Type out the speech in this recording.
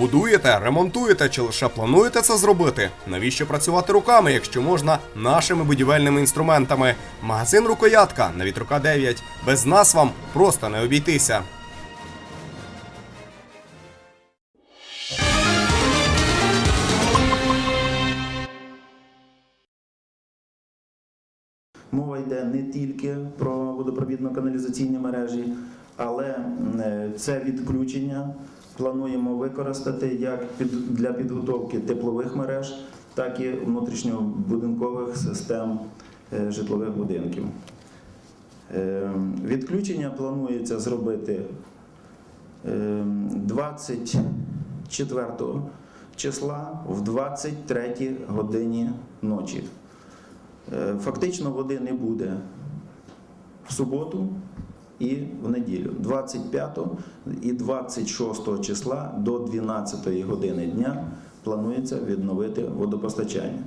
Будуєте, ремонтуєте чи лише плануєте це зробити? Навіщо працювати руками, якщо можна нашими будівельними інструментами? Магазин Рукоятка на вітрука 9. Без нас вам просто не обійтися. Мова йде не тільки про водопровідно-каналізаційні мережі, але е, це відключення плануємо використати як для підготовки теплових мереж, так і внутрішньобудинкових систем е, житлових будинків. Е, Відключення планується зробити е, 24 числа в 23 годині ночі. Е, Фактично води не буде в суботу і в неділю, 25 і 26 числа до 12 години дня планується відновити водопостачання.